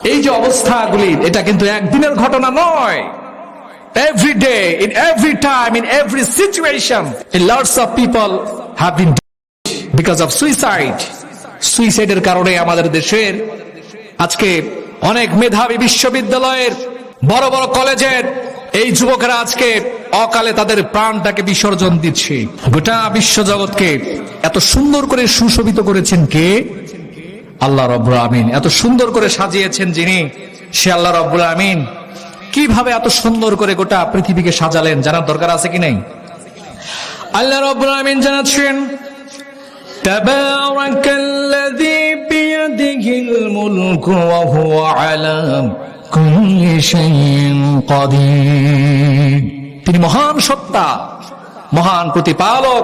এই যে অবস্থাগুলি, এটা কিন্তু একদিনের ঘটনা নয়। Day, in every time, in every situation lots of people have been dead because of suicide. সুইসাইডের কারণে আমাদের দেশের আজকে অনেক মেধাবী বিশ্ববিদ্যালয়ের বড় বড় কলেজের এই যুবকেরা আজকে অকালে তাদের প্রাণটাকে বিসর্জন দিচ্ছে। গোটা বিশ্বজগৎকে এত সুন্দর করে সুশোভিত করেছেন কে? আল্লাহ রব্বুল আমিন এত সুন্দর করে সাজিয়েছেন যিনি সে আল্লাহ রব্বুল আমিন কিভাবে এত সুন্দর করে গোটা পৃথিবীকে সাজালেন জানার দরকার আছে কি নাই আল্লাহ রব্বুল আমিন জানাচ্ছেন تبارك الذي بيده الملك وهو على كل شيء قدير তিনি মহান সত্তা মহান প্রতিপালক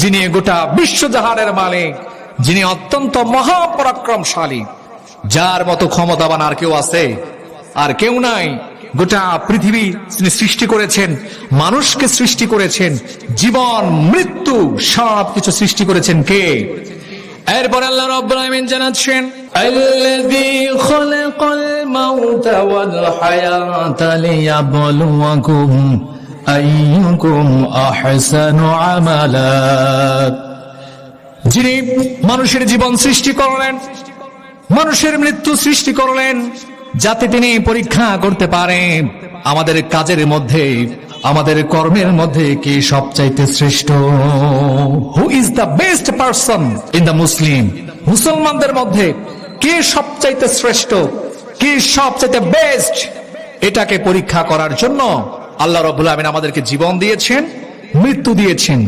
যিনি গোটা বিশ্বজাহানের মালিক যিনি অত্যন্ত মহাপরাক্রমশালী, যার মতো ক্ষমতাবান আর কেউ আছে, আর কেউ নাই। গোটা পৃথিবী তিনি সৃষ্টি করেছেন, মানুষকে সৃষ্টি করেছেন, জীবন, মৃত্যু সব কিছু সৃষ্টি করেছেন কে? এরপর আল্লাহ রাব্বুল জানাচ্ছেন আমালা যিনি মানুষের জীবন সৃষ্টি করলেন, মানুষের মৃত্যু সৃষ্টি করলেন, যাতে তিনি পরীক্ষা করতে পারেন আমাদের কাজের মধ্যে, আমাদের কর্মের মধ্যে কে সবচাইতে শ্রেষ্ঠ। Who is the best person in the Muslim মুসলমানদের মধ্যে কে সবচাইতে শ্রেষ্ঠ? কে সবচাইতে বেস্ট এটাকে পরীক্ষা করার জন্য আল্লাহ রবুল আমিন আমাদেরকে জীবন দিয়েছেন, মৃত্যু দিয়েছেন।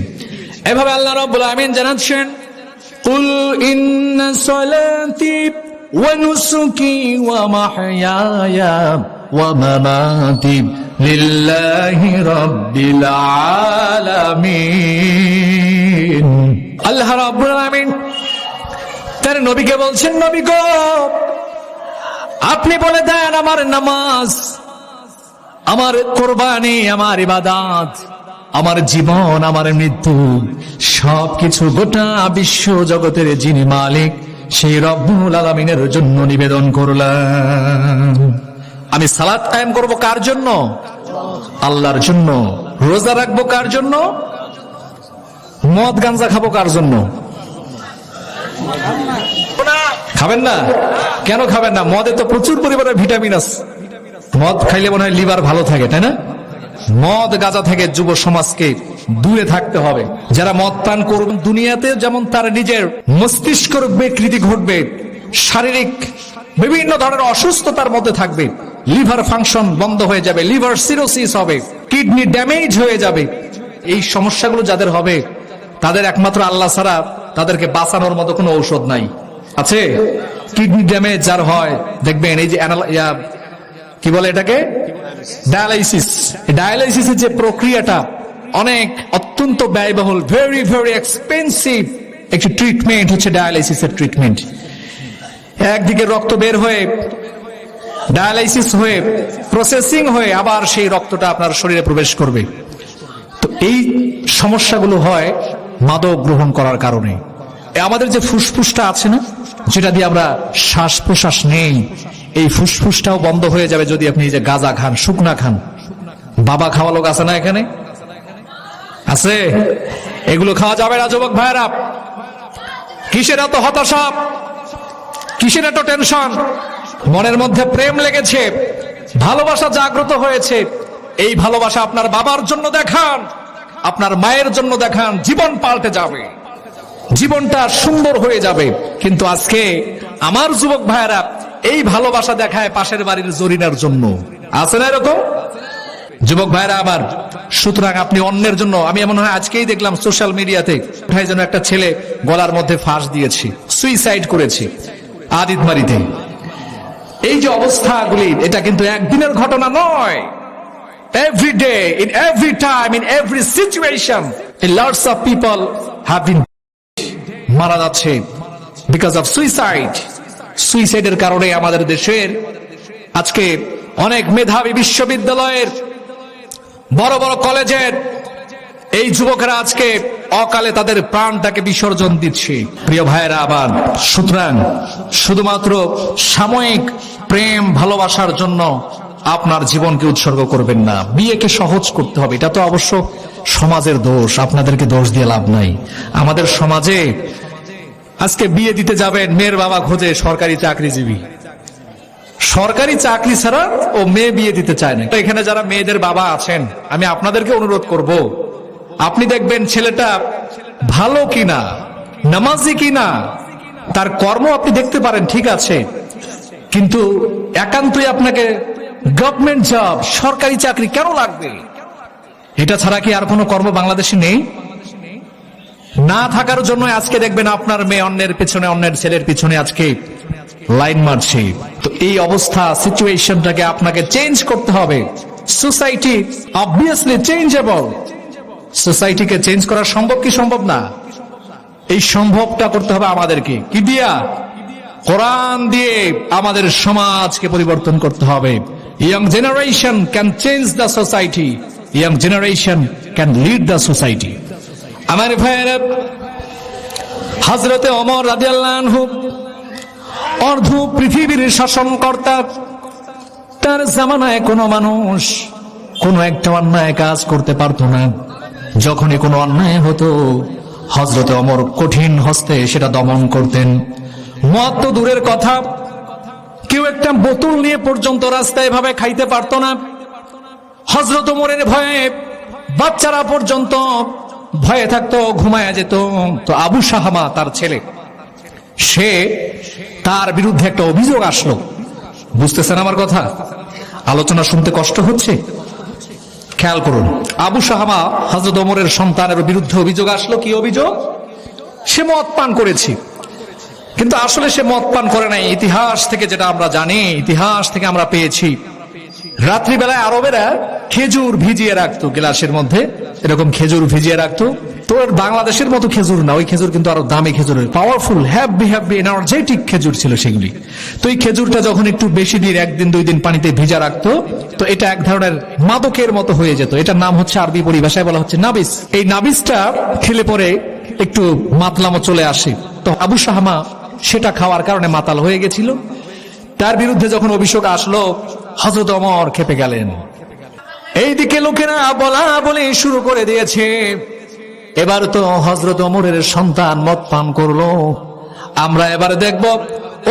এভাবে আল্লাহ রবুল আমিন জানাচ্ছেন قل إن صلاتي ونسكي ومحياي ومماتي لله رب العالمين আল্লাহ রাব্বুল আলামিন তার নবীকে বলছেন নবী গো আপনি বলে দেন আমার নামাজ আমার কোরবানি আমার ইবাদাত আমার জীবন, আমার মৃত্যু, সবকিছু গোটা বিশ্ব জগতের যিনি মালিক, সেই রব্বুল আলমিনের জন্য নিবেদন করলাম। আমি সালাদ কায়েম করব কার জন্য? আল্লাহর জন্য। রোজা রাখব কার জন্য? মদ গাঞ্জা খাব কার জন্য? খাবেন না? কেন খাবেন না? মদে তো প্রচুর পরিমাণে ভিটামিন আছে। মদ খাইলে মনে হয় লিভার ভালো থাকে, তাই না? মদ গাঁজা থেকে যুব সমাজকে দূরে থাকতে হবে। যারা মদ পান করবেন দুনিয়াতে, যেমন তার নিজের মস্তিষ্কর বিকৃতি ঘটবে, শারীরিক বিভিন্ন ধরনের অসুস্থতার মধ্যে থাকবে, লিভার ফাংশন বন্ধ হয়ে যাবে, লিভার সিরোসিস হবে, কিডনি ড্যামেজ হয়ে যাবে। এই সমস্যাগুলো যাদের হবে, তাদের একমাত্র আল্লাহ ছাড়া তাদেরকে বাঁচানোর মতো কোনো ঔষধ নাই। আছে? কিডনি ড্যামেজ যার হয়, দেখবেন এই যে কি বলে এটাকে? ডায়ালাইসিস ডায়ালাইসিসের যে প্রক্রিয়াটা অনেক অত্যন্ত ব্যয়বহুল ভেরি ভেরি এক্সপেন্সিভ একটি ট্রিটমেন্ট হচ্ছে ডায়ালাইসিসের ট্রিটমেন্ট একদিকে রক্ত বের হয়ে ডায়ালাইসিস হয়ে প্রসেসিং হয়ে আবার সেই রক্তটা আপনার শরীরে প্রবেশ করবে। তো এই সমস্যাগুলো হয় মাদক গ্রহণ করার কারণে। আমাদের যে ফুসফুসটা আছে না, যেটা দিয়ে আমরা শ্বাস প্রশ্বাস নেই এই ফুসফুসটাও বন্ধ হয়ে যাবে যদি আপনি এই যে গাঁজা খান, শুকনা খান। বাবা খাওয়া লোক আছে না এখানে? আছে? এগুলো খাওয়া যাবে না, যুবক ভাইরা কিসের এত হতাশা? কিসের এত টেনশন? মনের মধ্যে প্রেম লেগেছে, ভালোবাসা জাগ্রত হয়েছে। এই ভালোবাসা আপনার বাবার জন্য দেখান, আপনার মায়ের জন্য দেখান, জীবন পাল্টে যাবে। জীবনটা সুন্দর হয়ে যাবে। কিন্তু আজকে আমার যুবক ভাইয়েরা এই ভালোবাসা দেখায় পাশের বাড়ির জরিনার জন্য। আছে না এরকম? যুবক ভাইরা আবার, সুতরাং আপনি অন্যের জন্য, আমি এমন হয় আজকেই দেখলাম সোশ্যাল মিডিয়াতে কোথায় যেন একটা ছেলে গলার মধ্যে ফাঁস দিয়েছে সুইসাইড করেছে আদিতমারিতে এই যে অবস্থাগুলি, এটা কিন্তু একদিনের ঘটনা নয়। Every day in every time in every situation lots of people have been মারা যাচ্ছে বিকজ অফ সুইসাইড সুইসাইডের কারণে আমাদের দেশের আজকে অনেক মেধাবী বিশ্ববিদ্যালয়ের বড় বড় কলেজের এই যুবকেরা আজকে অকালে তাদের প্রাণটাকে বিসর্জন দিচ্ছে। প্রিয় ভাইয়েরা, আবার সুতরাং শুধুমাত্র সাময়িক প্রেম, ভালোবাসার জন্য আপনার জীবনকে উৎসর্গ করবেন না। বিয়েকে সহজ করতে হবে, এটা তো অবশ্য সমাজের দোষ। আপনাদেরকে দোষ দিয়ে লাভ নাই। আমাদের সমাজে আজকে বিয়ে দিতে যাবেন, মেয়ের বাবা খোঁজে সরকারি চাকরিজীবী। সরকারি চাকরি ছাড়া ও মেয়ে বিয়ে দিতে চায় না। এখানে যারা মেয়েদের বাবা আছেন, আমি আপনাদেরকে অনুরোধ করব, আপনি দেখবেন ছেলেটা ভালো কিনা, নামাজি কিনা, তার কর্ম আপনি দেখতে পারেন, ঠিক আছে। কিন্তু একান্তই আপনাকে গভর্নমেন্ট জব সরকারি চাকরি কেন লাগবে? এটা ছাড়া কি আর কোনো কর্ম বাংলাদেশে নেই? না থাকার জন্য আজকে দেখবেন আপনার মেয়ে অন্যের পেছনে, অন্যের ছেলের পিছনে আজকে লাইন মারছে। তো এই অবস্থা সিচুয়েশনটাকে আপনাকে চেঞ্জ করতে হবে। সোসাইটি অবভিয়াসলি চেঞ্জেবল সোসাইটিকে চেঞ্জ করা সম্ভব কি সম্ভব না? এই সম্ভবটা করতে হবে আমাদেরকে। কি দিয়া? কোরআন দিয়ে আমাদের সমাজকে পরিবর্তন করতে হবে। Young generation can change the society young generation can lead the society আমার ভাইয়েরা হজরতে অমর রাজিয়াল্লাহু অর্ধ পৃথিবীর শাসন শাসনকর্তা, তার জামানায় কোনো মানুষ কোনো একটা অন্যায় কাজ করতে পারতো না। যখনই কোনো অন্যায় হতো হজরতে অমর কঠিন হস্তে সেটা দমন করতেন। মত দূরের কথা, কেউ একটা বোতল নিয়ে পর্যন্ত রাস্তায় এভাবে খাইতে পারতো না। হজরত ওমরের ভয়ে বাচ্চারা পর্যন্ত ভয়ে থাকতো, ঘুমায়া যেত। তো আবু সাহামা তার ছেলে, সে তার বিরুদ্ধে একটা অভিযোগ আসলো। বুঝতেছেন আমার কথা? আলোচনা শুনতে কষ্ট হচ্ছে? খেয়াল করুন, আবু সাহামা হজরত ওমরের সন্তানের বিরুদ্ধে অভিযোগ আসলো। কি অভিযোগ? সে মদ পান করেছি। কিন্তু আসলে সে মদ পান করে নাই। ইতিহাস থেকে যেটা আমরা জানি, ইতিহাস থেকে আমরা পেয়েছি। রাত্রিবেলায় আরবেরা খেজুর ভিজিয়ে রাখতো গ্লাসের মধ্যে। এরকম খেজুর ভিজিয়ে রাখতো। তোর বাংলাদেশের মতো খেজুর না, ওই খেজুর কিন্তু আরও দামি খেজুর। পাওয়ারফুল হ্যাভি হ্যাভি এনার্জেটিক খেজুর ছিল সেগুলি। তো এই খেজুরটা যখন একটু বেশি দিন একদিন, দুই দিন পানিতে ভিজা রাখতো, তো এটা এক ধরনের মাদকের মতো হয়ে যেত। এটার নাম হচ্ছে আরবি পরিভাষায় বলা হচ্ছে নাবিস। এই নাবিসটা খেলে পরে একটু মাতলামো চলে আসে। তো আবু সাহামা সেটা খাওয়ার কারণে মাতাল হয়ে গেছিল। তার বিরুদ্ধে যখন অভিযোগ আসলো হজরত অমর খেপে গেলেন। এইদিকে লোকেরা বলা বলে শুরু করে দিয়েছে। এবার তো হজরত অমরের সন্তান মদ পান করল। আমরা এবার দেখব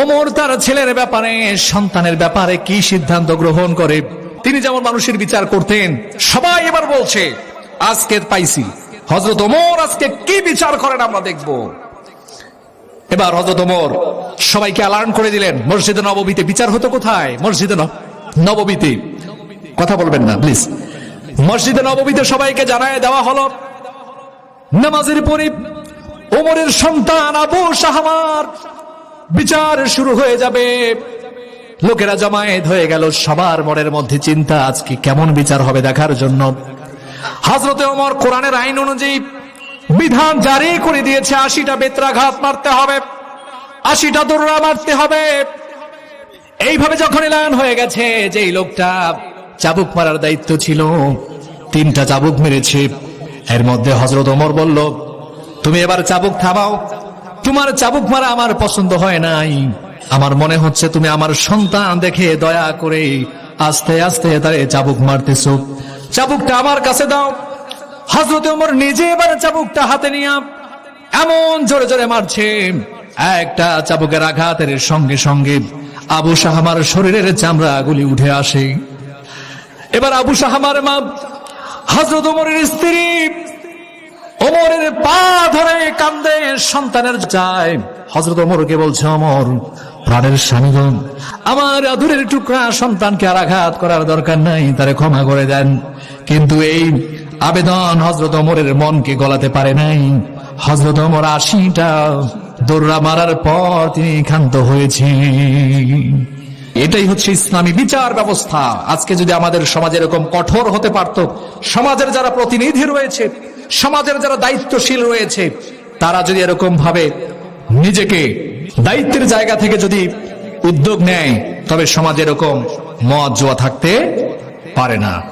ওমর তার ছেলের ব্যাপারে, সন্তানের ব্যাপারে কি সিদ্ধান্ত গ্রহণ করে। তিনি যেমন মানুষের বিচার করতেন, সবাই এবার বলছে, আজকে পাইছি। হজরত ওমর আজকে কি বিচার করেন আমরা দেখব। এবার হজরত ওমর সবাইকে অ্যালার্ম করে দিলেন, মসজিদে নববীতে বিচার হতো কোথায়? মসজিদে নববীতে কথা বলবেন না প্লিজ মসজিদে নববীতে সবাইকে জানায় দেওয়া হলো, নামাজের পরে ওমরের সন্তান আবু সাহামার বিচার শুরু হয়ে যাবে। লোকেরা জমায়েত হয়ে গেল, সবার মনের মধ্যে চিন্তা আজকে কেমন বিচার হবে দেখার জন্য। হজরতে ওমর কোরআনের আইন অনুযায়ী বিধান জারি করে দিয়েছে, আশিটা বেত্রাঘাত মারতে হবে, আশিটা দৌড়া মারতে হবে। এইভাবে যখন এলান হয়ে গেছে যে এই লোকটা চাবুক মারার দায়িত্ব ছিল। তিনটা চাবুক মেরেছে। এর মধ্যে হজরত ওমর বলল, তুমি এবার চাবুক থামাও। তোমার চাবুক মারা আমার পছন্দ হয় নাই। আমার মনে হচ্ছে তুমি আমার সন্তান দেখে দয়া করে আস্তে আস্তে তারে চাবুক মারতেছো। চাবুকটা আমার কাছে দাও। হজরত ওমর নিজে এবার চাবুকটা হাতে নিয়ে এমন জোরে জোরে মারছে। একটা চাবুকের আঘাতের সঙ্গে সঙ্গে আবু সাহামার শরীরের চামড়াগুলি উঠে আসে। এবার আবু সাহামার মা হজরত ওমরের স্ত্রী, ওমরের পা ধরে কান্দে, সন্তানের চায় হজরত ওমরকে বলছে অমর প্রাণের স্বামীগণ, আমার আদুরের টুকরা সন্তানকে আর আঘাত করার দরকার নাই, তারে ক্ষমা করে দেন। কিন্তু এই আবেদন হজরত ওমরের মনকে গলাতে পারে নাই। হজরত ওমর আশিটা দৌড়া মারার পর তিনি ক্ষান্ত হয়েছে এটাই হচ্ছে ইসলামী বিচার ব্যবস্থা। আজকে যদি আমাদের সমাজ এরকম কঠোর হতে পারত, সমাজের যারা প্রতিনিধি রয়েছে, সমাজের যারা দায়িত্বশীল রয়েছে, তারা যদি এরকম ভাবে নিজেকে দায়িত্বের জায়গা থেকে যদি উদ্যোগ নেয়, তবে সমাজ এরকম মত জোয়া থাকতে পারে না।